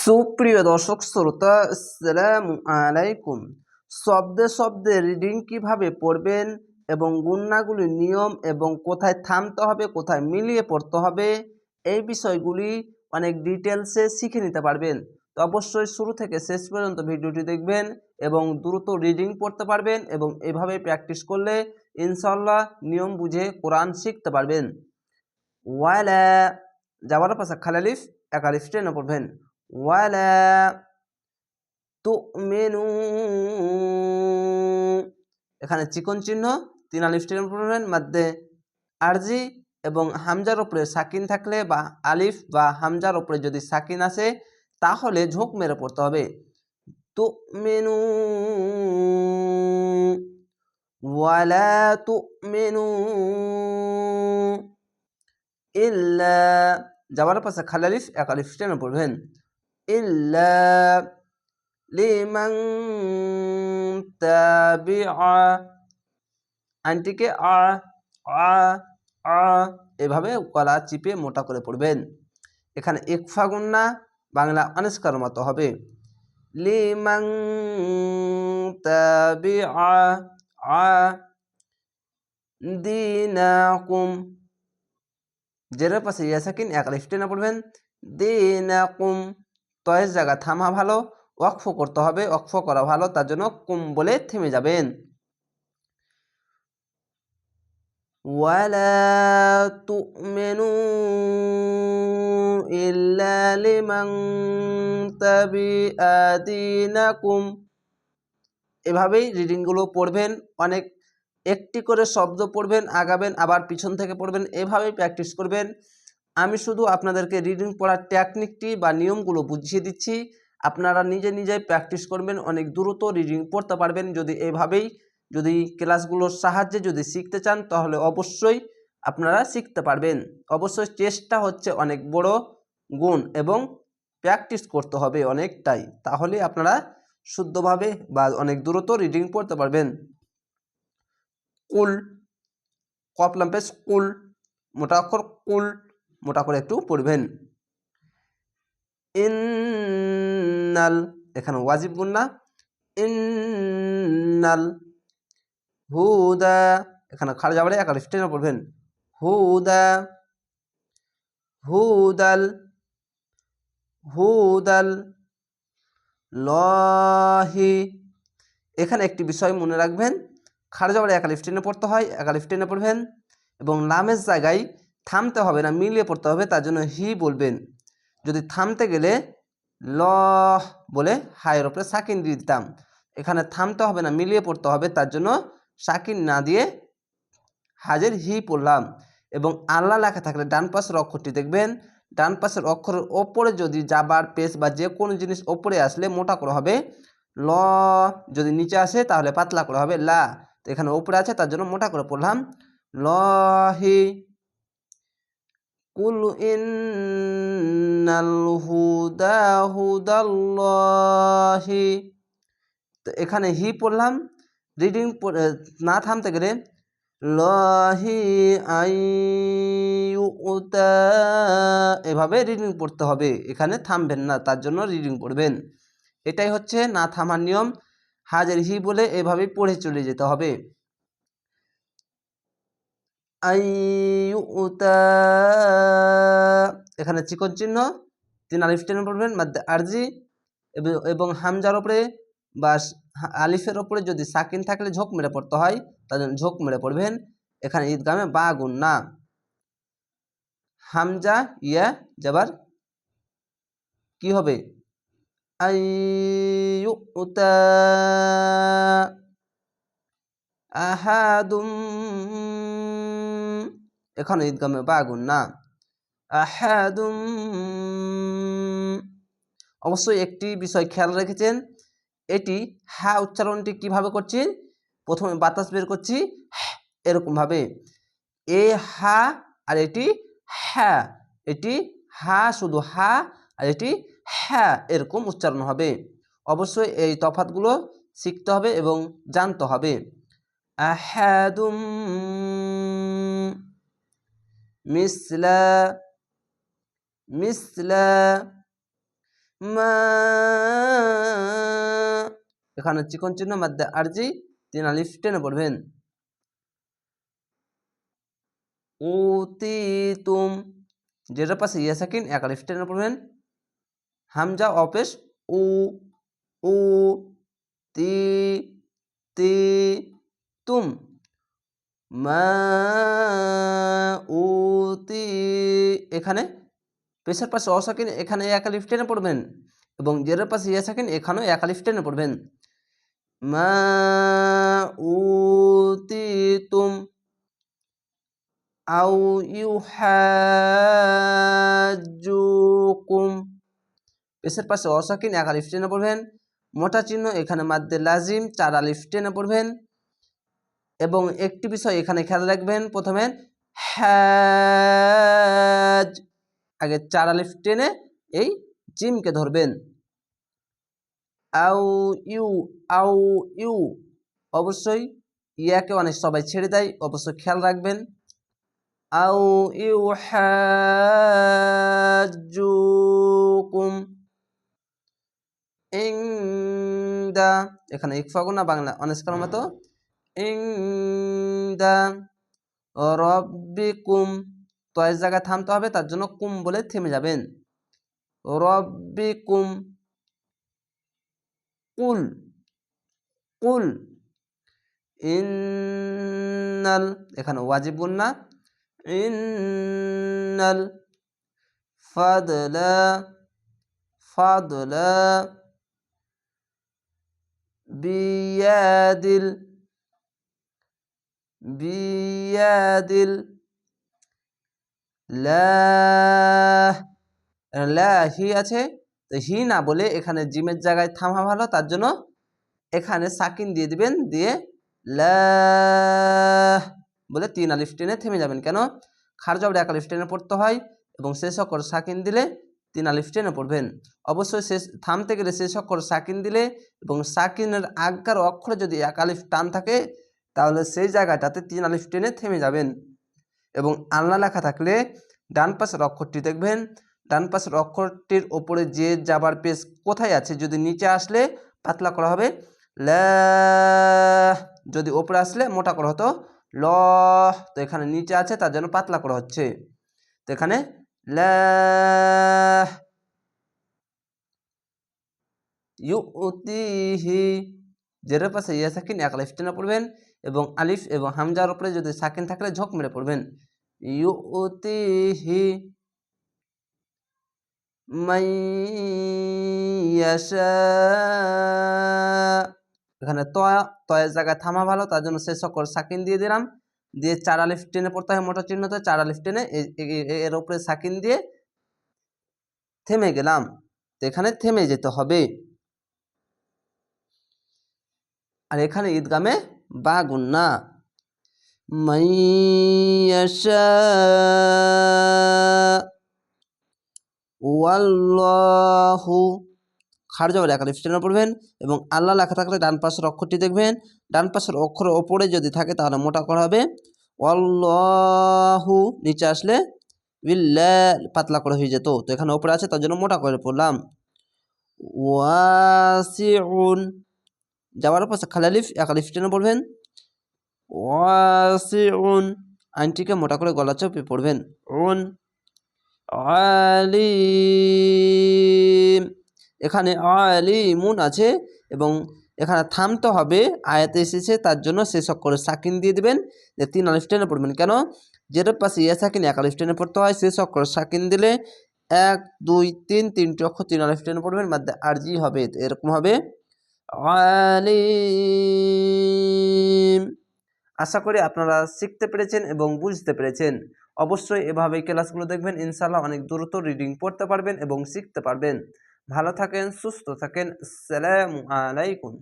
সুপ্রিয় দর্শক শ্রোতা, আসসালামু আলাইকুম। শব্দে শব্দে রিডিং কীভাবে পড়বেন এবং গুণনাগুলির নিয়ম এবং কোথায় থামতে হবে, কোথায় মিলিয়ে পড়তে হবে, এই বিষয়গুলি অনেক ডিটেলসে শিখে নিতে পারবেন। তো অবশ্যই শুরু থেকে শেষ পর্যন্ত ভিডিওটি দেখবেন এবং দ্রুত রিডিং পড়তে পারবেন এবং এভাবে প্র্যাকটিস করলে ইনশাল্লাহ নিয়ম বুঝে কোরআন শিখতে পারবেন। ওয়ালা যাওয়ার পাশে খালালিফ একালিফ টেনে পড়বেন। ওয়ালা তুমিনু এখানে চিকন চিহ্ন, তিন আলিফ পড়বেন, মধ্যে আরজি এবং হামজার ওপরে সাকিন থাকলে বা আলিফ বা হামজার ওপরে যদি সাকিন আসে, তাহলে ঝোঁক মেরে পড়তে হবে। তো মেনু ওয়ালা তো মেনু ইল্লা যাওয়ার পাশে খালালিফ এক আলিফ টেনে পড়বেন। ইল্লা লিমান তাবিআ আইনটিকে আ আ আ এভাবে গলা চিপে মোটা করে পড়বেন। এখানে একফা গুন্না, বাংলা অনিষ্কার মতো হবে। লিমাং তাবিআ, আ, দিনাকুম। জেরের পাশে ইয়াসাকিন, এক লিফটে না পড়বেন। দিনাকুম। তয়ের জায়গা থামা ভালো ওয়াকফ করতে হবে ওয়াকফ করা ভালো তার জন্য কুম বলে থেমে যাবেন ولا تؤمنوا إلا لمن تبع دينكم এভাবেই রিডিংগুলো পড়বেন অনেক একটি করে শব্দ পড়বেন আগাবেন আবার পিছন থেকে পড়বেন এভাবেই প্র্যাকটিস করবেন আমি শুধু আপনাদেরকে রিডিং পড়ার টেকনিকটি বা নিয়মগুলো বুঝিয়ে দিচ্ছি। আপনারা নিজে নিজেই প্র্যাকটিস করবেন, অনেক দ্রুত রিডিং পড়তে পারবেন। যদি এভাবেই, যদি ক্লাসগুলোর সাহায্যে যদি শিখতে চান, তাহলে অবশ্যই আপনারা শিখতে পারবেন। অবশ্যই চেষ্টা হচ্ছে অনেক বড় গুণ এবং প্র্যাকটিস করতে হবে অনেকটাই। তাহলে আপনারা শুদ্ধভাবে বা অনেক দ্রুত রিডিং পড়তে পারবেন। কুল কপলাম্পেস কুল, মোটা অক্ষর কুল মোটা করে একটু পড়বেন। ইন্নাল, এখানে ওয়াজিব গুণ না। ইন্নাল, হুদা, এখানে খাড়া যাবারে একার স্টেনে পড়বেন। হুদা, হুদাল হুদাল, লহি। এখানে একটি বিষয় মনে রাখবেন খাড়া যাবারে একালিফ পড়তে হয় একালিফ টেনে পড়বেন এবং লামের জায়গায় থামতে হবে না, মিলিয়ে পড়তে হবে, তার জন্য হি বলবেন। যদি থামতে গেলে ল বলে হায়ের ওপরে সাকিন দিয়ে দিতাম। এখানে থামতে হবে না, মিলিয়ে পড়তে হবে, তার জন্য সাকিন না দিয়ে হাজের হি পড়লাম। এবং আল্লাহ লেখা থাকলে ডান পাশের অক্ষরটি দেখবেন। ডান পাশের অক্ষরের ওপরে যদি যাবার পেস বা যে কোনো জিনিস ওপরে আসলে মোটা করে হবে, ল যদি নিচে আসে তাহলে পাতলা করে হবে, লা। তো এখানে ওপরে আছে, তার জন্য মোটা করে পড়লাম। লহি কুল ইন্নাল হুদা হুদাল্লাহি তো এখানে হি পড়লাম রিডিং না থামতে গেলে, লহি আইউতা এভাবে রিডিং পড়তে হবে, এখানে থামবেন না, তার জন্য রিডিং পড়বেন। এটাই হচ্ছে না থামার নিয়ম, হাজার হি বলে এভাবে পড়ে চলে যেতে হবে। এখানে চিকন চিহ্ন, তিন আলিফ টেনে পড়বেন মাদ্দে আরজি এবং হামজার ওপরে বা আলিফের ওপরে যদি সাকিন থাকলে ঝোঁক মেরে পড়তে হয় জন্য ঝোঁক মেরে পড়বেন। এখানে ঈদগামে বা গুণ না। হামজা, ইয়া যাবার কি হবে? আহাদুম এখানে ঈদগামে বা আগুন না। আহাদুম অবশ্যই একটি বিষয় খেয়াল রেখেছেন, এটি হ্যাঁ উচ্চারণটি কীভাবে করছি? প্রথমে বাতাস বের করছি এরকমভাবে। এ, হা আর এটি হ্যাঁ এটি হা শুধু হা আর এটি হ্যাঁ এরকম উচ্চারণ হবে। অবশ্যই এই তফাতগুলো শিখতে হবে এবং জানতে হবে। আহাদুম মিসলা মিসলা মা। এখানে চিকন চিহ্ন মাধ্যমে আরজি তিন আলিফ, টেনে পড়বেন। উতিতুম যেটার পাশে ইয়া সাকিন, এক আলিফ, টেনে পড়বেন। হামজা, অপেশ, উ উ, তি তি, তুম। মা। এখানে পেশার পাশে অসাকিন এখানে এক আলিফ টেনে পড়বেন এবং জেরের পাশে ইয়া সাকিন, এখানেও এক আলিফ টেনে পড়বেন। মা উতি তুম আউ ইউহাজুকুম পেশের পাশে অসাকিন এক আলিফ টেনে পড়বেন। মোটা চিহ্ন, এখানে মাদ্দে লাজিম, চার আলিফ টেনে পড়বেন। এবং একটি বিষয় এখানে খেয়াল রাখবেন প্রথমে হ্যাজ আগে চার আলিফ টেনে এই জিমকে ধরবেন। আউ ইউ আউ ইউ। অবশ্যই ইয়াকে অনেক সবাই ছেড়ে দেয়, অবশ্যই খেয়াল রাখবেন। আউ ইউ হ্যাজুকুম ইংদা। এখানে ইকফাগুনা বাংলা অনেস্কার মতো। ইং ইংদা। রব্বিকুম তয়ের জায়গায় থামতে হবে, তার জন্য কুম বলে থেমে যাবেন। রব্বিকুম, কুল কুল। ইন্নাল, এখানে ওয়াজিব গুন্না ইন্নাল ফাদলা ফাদলা বিয়াদিল বিয়াদিল হি আছে, তো হি না বলে এখানে জিমের জায়গায় থামা ভালো, তার জন্য এখানে সাকিন দিয়ে দিবেন, দিয়ে লা বলে তিন আলিফ টেনে থেমে যাবেন। কেন? খার জবরে এক আলিফ টেনে পড়তে হয় এবং শেষ অক্ষর সাকিন দিলে তিন আলিফ টেনে পড়বেন। অবশ্যই শেষ থামতে গেলে শেষ অক্ষর সাকিন দিলে এবং সাকিনের আগকার অক্ষরে যদি এক আলিফ টান থাকে তাহলে সেই জায়গাটাতে তিন আলিফ টেনে থেমে যাবেন। এবং আল্লাহ লেখা থাকলে ডান পাশের অক্ষরটি দেখবেন। ডান পাশের অক্ষরটির ওপরে যে যাবার পেস কোথায় আছে, যদি নিচে আসলে পাতলা করা হবে, ল, যদি ওপরে আসলে মোটা করা হতো, ল, তো এখানে নিচে আছে, তার জন্য পাতলা করা হচ্ছে। তো এখানে ল, ইউতিহি জেরের পাশে ইয়া থাকেন এক আলিফ টেনে পড়বেন। এবং আলিফ এবং হামজার উপরে যদি সাকিন থাকলে ঝোঁক মেরে পড়বেন। ইউতিহি এখানে তয়া তয়ের জায়গায় থামা ভালো, তার জন্য সে সকল সাকিন দিয়ে দিলাম। দিয়ে চার আলিফ টেনে পড়তে হয় মোটর চিহ্নতে চার আলিফ টেনে এর উপরে সাকিন দিয়ে থেমে গেলাম। তো এখানে থেমে যেতে হবে। আর এখানে ঈদগামে বা গুন্না মাইয়াশা ওয়াল্লাহু। খার জবর এক আলিফ পড়বেন এবং আল্লাহ লেখা থাকলে ডান পাশের অক্ষরটি দেখবেন। ডান পাশের অক্ষর ওপরে যদি থাকে তাহলে মোটা করা হবে। অল্লাহু নিচে আসলে বিল্লা পাতলা করে হয়ে যেত। তো এখানে ওপরে আছে, তার জন্য মোটা করে পড়লাম। ওয়াসিউন যাওয়ার পাশে খালালিফ এক আলিফ টেনে পড়বেন। ওয়াসিউন, আইনটিকে মোটা করে গলা চেপে পড়বেন। উন, আলিম, এখানে আলিমুন আছে এবং এখানে থামতে হবে, আয়াতে এসেছে, তার জন্য শেষ অক্ষরে সাকিন দিয়ে দেবেন, যে তিন আলিফ টেনে পড়বেন। কেন? যেটার পাশে ইয়া সাকিন এক আলিফ টেনে পড়তে হয় শেষ অক্ষরে সাকিন দিলে এক, দুই, তিন, তিনটি অক্ষর তিন আলিফ টেনে পড়বেন, মাধ্যমে আরজি হবে, এরকম হবে। আলিম। আশা করি আপনারা শিখতে পেরেছেন এবং বুঝতে পেরেছেন। অবশ্যই এভাবে ক্লাসগুলো দেখবেন ইনশাল্লাহ অনেক দ্রুত রিডিং পড়তে পারবেন এবং শিখতে পারবেন। ভালো থাকেন, সুস্থ থাকেন। সালামু আলাইকুম।